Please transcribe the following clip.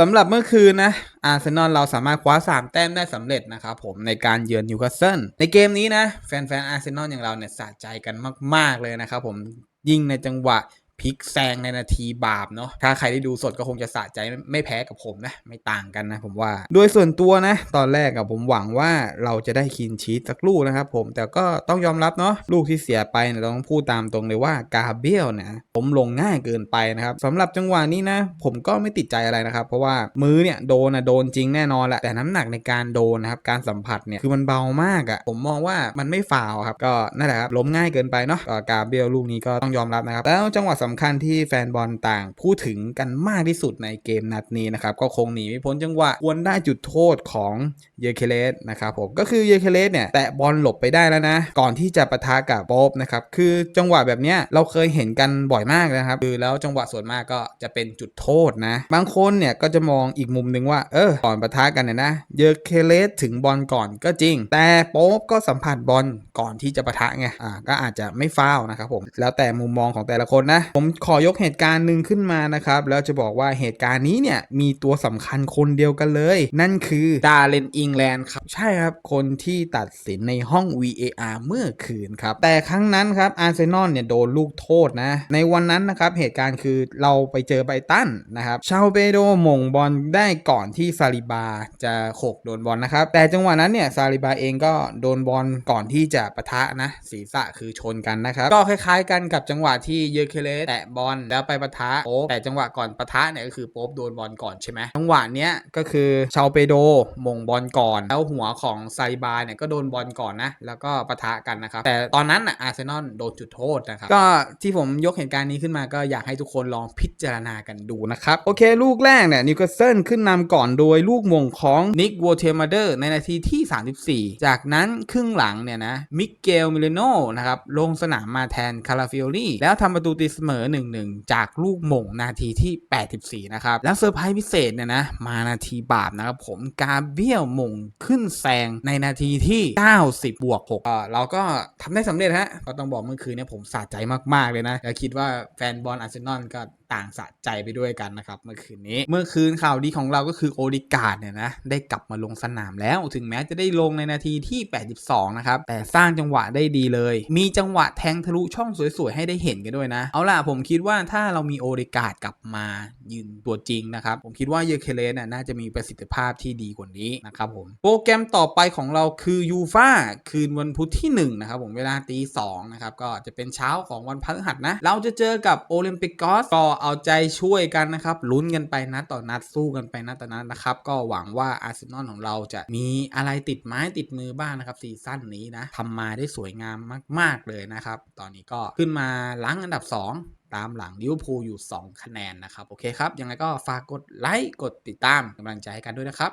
สำหรับเมื่อคืนนะอาร์เซนอลเราสามารถคว้า 3 แต้มได้สำเร็จนะครับผมในการเยือนนิวคาสเซิลในเกมนี้นะ แฟนๆอาร์เซนอลอย่างเราเนี่ยสะใจกันมาก ๆ เลยนะครับผมยิ่งในจังหวะ พลิกแซงในนาทีบาปเนาะถ้าใครได้ดูสดก็คงจะสะใจไม่แพ้กับผมนะ ไม่ต่างกันนะผมว่า โดยส่วนตัวนะ ตอนแรกอะผมหวังว่าเราจะได้คินชีตสักลูกนะครับผมแต่ก็ต้องยอมรับเนาะลูกที่เสียไปเนี่ยต้องพูดตามตรงเลยว่ากาเบียลเนี่ยผมลงง่ายเกินไปนะครับสำหรับจังหวะนี้นะ ผมก็ไม่ติดใจอะไรนะครับ เพราะว่ามือเนี่ยโดนอะโดนจริงแน่นอนแหละแต่น้ำหนักในการโดนนะครับการสัมผัสเนี่ยคือมันเบามากอะผมมองว่ามันไม่ฟาวครับก็นั่นแหละครับล้มง่ายเกินไปเนาะกาเบียลลูกนี้ก็ต้องยอมรับนะครับแล้วจังหวะสำคัญที่แฟนบอลต่างพูดถึงกันมากที่สุดในเกมนัดนี้นะครับ ก็คงหนีไม่พ้นจังหวะควรได้จุดโทษของเยเคเลสนะครับผมก็คือเยเคเลสเนี่ยแตะบอลหลบไปได้แล้วนะ ก่อนที่จะปะทะกับโป๊บนะครับคือจังหวะแบบเนี้ยเราเคยเห็นกันบ่อยมากนะครับ คือแล้วจังหวะส่วนมากก็จะเป็นจุดโทษนะ บางคนเนี่ยก็จะมองอีกมุมหนึ่งว่าเออก่อนปะทะกันเนี่ยนะเยเคเลสถึงบอลก่อนก็จริง แต่โป๊บก็สัมผัสบอลก่อนที่จะปะทะไงอ่าก็อาจจะไม่ฟาวนะครับผมแล้วแต่มุมมองของแต่ละคนนะผมขอยกเหตุการณ์หนึ่งขึ้นมานะครับ แล้วจะบอกว่าเหตุการณ์นี้เนี่ย มีตัวสำคัญคนเดียวกันเลย นั่นคือดาเลนอิงแลนด์ครับ ใช่ครับ คนที่ตัดสินในห้อง VAR เมื่อคืนครับ แต่ครั้งนั้นครับอาร์เซนอลเนี่ยโดนลูกโทษนะ ในวันนั้นนะครับ เหตุการณ์คือเราไปเจอไบตันนะครับชาวเปโดมงบอลได้ก่อนที่ซาลิบาจะโขกโดนบอลนะครับ แต่จังหวะนั้นเนี่ยซาลิบาเองก็โดนบอลก่อนที่จะปะทะนะศีรษะคือชนกันนะครับ ก็คล้ายๆกันกับจังหวะที่เยอเคเลสแตะบอลแล้วไปปะทะโป๊แต่จังหวะก่อนปะทะเนี่ยก็คือโป๊ปโดนบอลก่อนใช่ไหมจังหวะเนี้ยก็คือชาวเปโดมงบอลก่อน แล้วหัวของไซบาเนี่ยก็โดนบอลก่อนนะ แล้วก็ปะทะกันนะครับ แต่ตอนนั้นอะอาร์เซนอลโดนจุดโทษนะครับก็ที่ผมยกเหตุการณ์นี้ขึ้นมาก็อยากให้ทุกคนลองพิจารณากันดูนะครับโอเค ลูกแรกเนี่ยนิวคาสเซิลขึ้นนำก่อนโดยลูกมงของนิกวอเทมาเดอร์ในนาทีที่ 34 จากนั้นครึ่งหลังเนี่ยนะมิเกลมิเลโนนะครับลงสนามมาแทนคาราฟิโอลี่แล้วทำประตูตีเสมอ1-1 จากลูกมงนาทีที่ 84 นะครับ แล้วเซอร์ไพรส์พิเศษเนี่ยนะ มานาทีบาปนะครับผมกาเบียลมงขึ้นแซงในนาทีที่ 90 บวก6เออเราก็ทำได้สำเร็จฮะก็ต้องบอกเมื่อคืนเนี่ยผมสะใจมาก ๆ เลยนะแล้วคิดว่าแฟนบอลอาร์เซนอลก็ ต่างสะใจไปด้วยกันนะครับเมื่อคืนนี้ เมื่อคืนข่าวดีของเราก็คือโอดิการ์ดเนี่ยนะได้กลับมาลงสนามแล้วถึงแม้จะได้ลงในนาทีที่ 82 นะครับ แต่สร้างจังหวะได้ดีเลย มีจังหวะแทงทะลุช่องสวยๆ ให้ได้เห็นกันด้วยนะ เอาล่ะผมคิดว่าถ้าเรามีโอดิการ์ดกลับมายืนตัวจริงนะครับ ผมคิดว่าเยเคเลสน่ะน่าจะมีประสิทธิภาพที่ดีกว่านี้นะครับผมโปรแกรมต่อไปของเราคือยูฟาคืนวันพุธที่1นะครับผมเวลาตี2นะครับก็จะเป็นเช้าของวันพฤหัสนะเราจะเจอกับโอลิมปิกกอสก็เอาใจช่วยกันนะครับลุ้นกันไปนัดต่อนัดสู้กันไปนัดต่อนัดนะครับ ก็หวังว่าอาร์เซนอลของเราจะมีอะไรติดไม้ติดมือบ้างนะครับซีซั่นนี้นะทำมาได้สวยงามมาก ๆเลยนะครับ ตอนนี้ก็ขึ้นมาล้างอันดับ 2ตามหลังลิเวอร์พูลอยู่ 2 คะแนนนะครับ โอเคครับ ยังไงก็ฝากกดไลค์ กดติดตามกำลังใจให้กันด้วยนะครับ